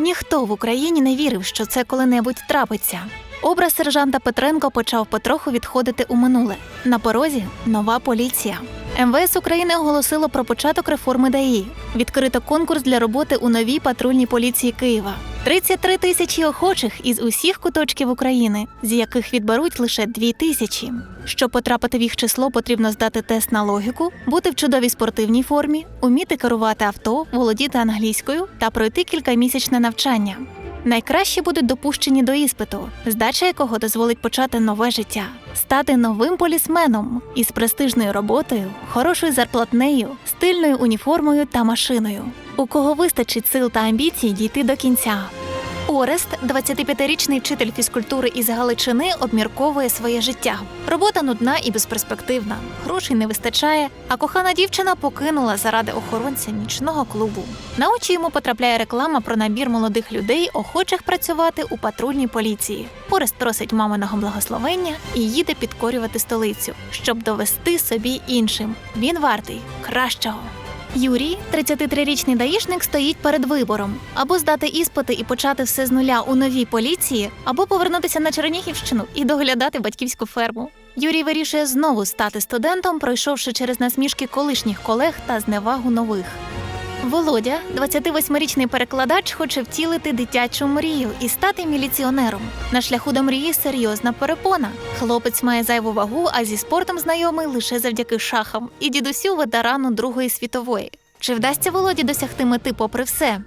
Ніхто в Україні не вірив, що це коли-небудь трапиться. Образ сержанта Петренко почав потроху відходити у минуле. На порозі нова поліція. МВС України оголосило про початок реформи ДАІ. Відкрито конкурс для роботи у новій патрульній поліції Києва. 33 тисячі охочих із усіх куточків України, з яких відберуть лише 2 тисячі. Щоб потрапити в їх число, потрібно здати тест на логіку, бути в чудовій спортивній формі, уміти керувати авто, володіти англійською та пройти кількамісячне навчання. Найкращі будуть допущені до іспиту, здача якого дозволить почати нове життя, стати новим полісменом із престижною роботою, хорошою зарплатнею, стильною уніформою та машиною. У кого вистачить сил та амбіцій дійти до кінця. Орест, 25-річний вчитель фізкультури із Галичини, обмірковує своє життя. Робота нудна і безперспективна, грошей не вистачає, а кохана дівчина покинула заради охоронця нічного клубу. На очі йому потрапляє реклама про набір молодих людей, охочих працювати у патрульній поліції. Орест просить маминого благословення і їде підкорювати столицю, щоб довести собі іншим. Він вартий кращого. Юрій, 33-річний даїшник, стоїть перед вибором або здати іспити і почати все з нуля у новій поліції, або повернутися на Чернігівщину і доглядати батьківську ферму. Юрій вирішує знову стати студентом, пройшовши через насмішки колишніх колег та зневагу нових. Володя, 28-річний перекладач, хоче втілити дитячу мрію і стати міліціонером. На шляху до мрії серйозна перепона. Хлопець має зайву вагу, а зі спортом знайомий лише завдяки шахам і дідусю ветерану Другої світової. Чи вдасться Володі досягти мети попри все?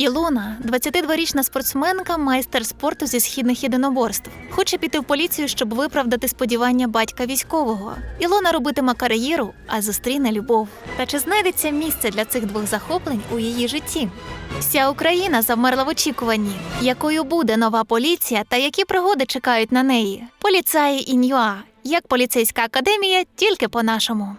Ілона, 22-річна спортсменка, майстер спорту зі східних єдиноборств. Хоче піти в поліцію, щоб виправдати сподівання батька військового. Ілона робитиме кар'єру, а зустріне любов. Та чи знайдеться місце для цих двох захоплень у її житті? Вся Україна завмерла в очікуванні, якою буде нова поліція та які пригоди чекають на неї. Поліцаї ін'юа. Як поліцейська академія, тільки по-нашому.